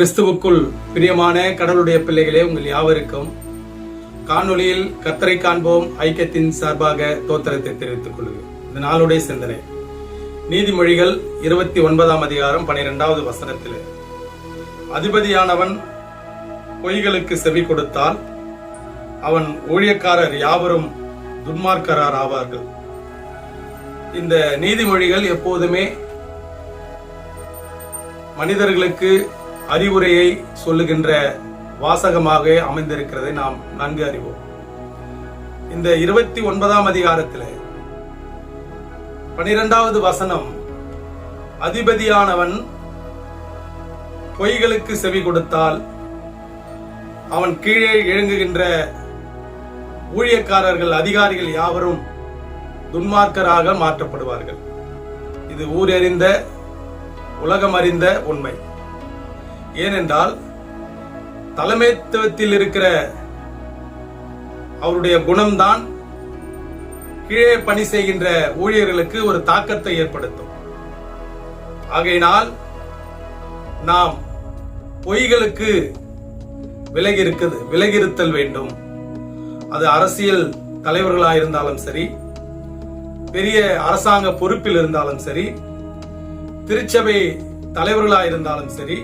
கிறிஸ்துவுக்குள் பிரியமான கடவுளுடைய பிள்ளைகளே உங்கள் யாவருக்கும் காணொளியில் கத்தரை காண்போம் ஐக்கியத்தின் சார்பாக தோத்திரத்தை தெரிவித்துக் கொள்கிறேன். இந்த நாளுடைய சிந்தனை. நீதிமொழிகள் இருபத்தி ஒன்பதாம் அதிகாரம் பனிரெண்டாவது வசனத்தில் அதிபதியானவன் பொய்களுக்கு செவி கொடுத்தால் அவன் ஊழியக்காரர் யாவரும் துன்மார்க்கரார் ஆவார்கள். இந்த நீதிமொழிகள் எப்போதுமே மனிதர்களுக்கு அறிவுரையை சொல்லுகின்ற வாசகமாக அமைந்திருக்கிறதை நாம் நன்கு அறிவோம். இந்த இருபத்தி ஒன்பதாம் அதிகாரத்தில் பனிரெண்டாவது வசனம் அதிபதியானவன் பொய்களுக்கு செவி கொடுத்தால் அவன் கீழே இழங்குகின்ற ஊழியக்காரர்கள் அதிகாரிகள் யாவரும் துன்மார்க்கராக மாற்றப்படுவார்கள். இது ஊரறிந்த உலகம் அறிந்த உண்மை. ஏனென்றால் தலைமைத்துவத்தில் இருக்கிற அவருடைய குணம்தான் கீழே பணி செய்கின்ற ஊழியர்களுக்கு ஒரு தாக்கத்தை ஏற்படுத்தும். ஆகையினால் நாம் பொய்களுக்கு விலகி இருக்குது விலகிருத்தல் வேண்டும். அது அரசியல் தலைவர்களாக இருந்தாலும் சரி பெரிய அரசாங்க பொறுப்பில் இருந்தாலும் சரி திருச்சபை தலைவர்களாக இருந்தாலும் சரி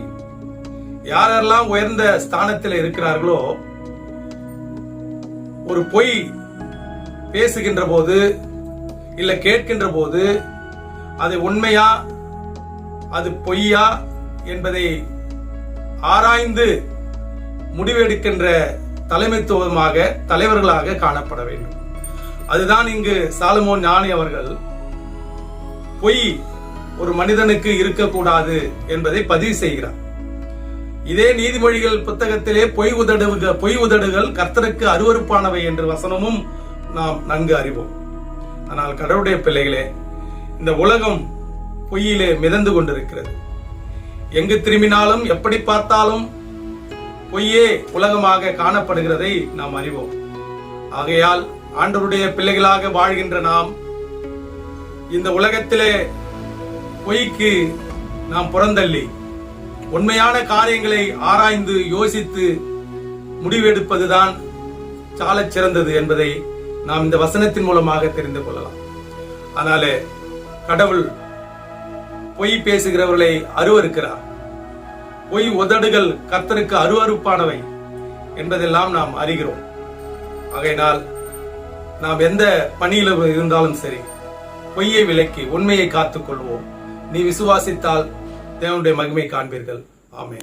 யாரெல்லாம் உயர்ந்த ஸ்தானத்தில் இருக்கிறார்களோ ஒரு பொய் பேசுகின்ற போது இல்ல கேட்கின்ற போது அது உண்மையா அது பொய்யா என்பதை ஆராய்ந்து முடிவெடுக்கின்ற தலைமைத்துவமாக தலைவர்களாக காணப்பட வேண்டும். அதுதான் இங்கு சாலமோன் ஞானி அவர்கள் பொய் ஒரு மனிதனுக்கு இருக்கக்கூடாது என்பதை பதிவு செய்கிறார். இதே நீதிமொழிகள் புத்தகத்திலே பொய் உதடுக பொய் உதடுகள் கர்த்தருக்கு அருவருப்பானவை என்று வசனமும் நாம் நன்கு அறிவோம். ஆனால் கடவுளுடைய பிள்ளைகளே இந்த உலகம் பொய்யிலே மிதந்து கொண்டிருக்கிறது. எங்கு திரும்பினாலும் எப்படி பார்த்தாலும் பொய்யே உலகமாக காணப்படுகிறதை நாம் அறிவோம். ஆகையால் ஆண்டவருடைய பிள்ளைகளாக வாழ்கின்ற நாம் இந்த உலகத்திலே பொய்க்கு நாம் புறந்தள்ளி உண்மையான காரியங்களை ஆராய்ந்து யோசித்து முடிவெடுப்பதுதான் சால சிறந்தது என்பதை நாம் இந்த வசனத்தின் மூலமாக தெரிந்து கொள்ளலாம். அதனால கடவுள் பொய் பேசுகிறவர்களை அருவருக்கிறார். பொய் உதடுகள் கர்த்தருக்கு அருவருப்பானவை என்பதெல்லாம் நாம் அறிகிறோம். ஆகையினால் நாம் எந்த பணியில இருந்தாலும் சரி பொய்யை விலக்கி உண்மையை காத்துக் கொள்வோம். நீ விசுவாசித்தால் தேவனுடைய மகிமை காண்பீர்கள். ஆமே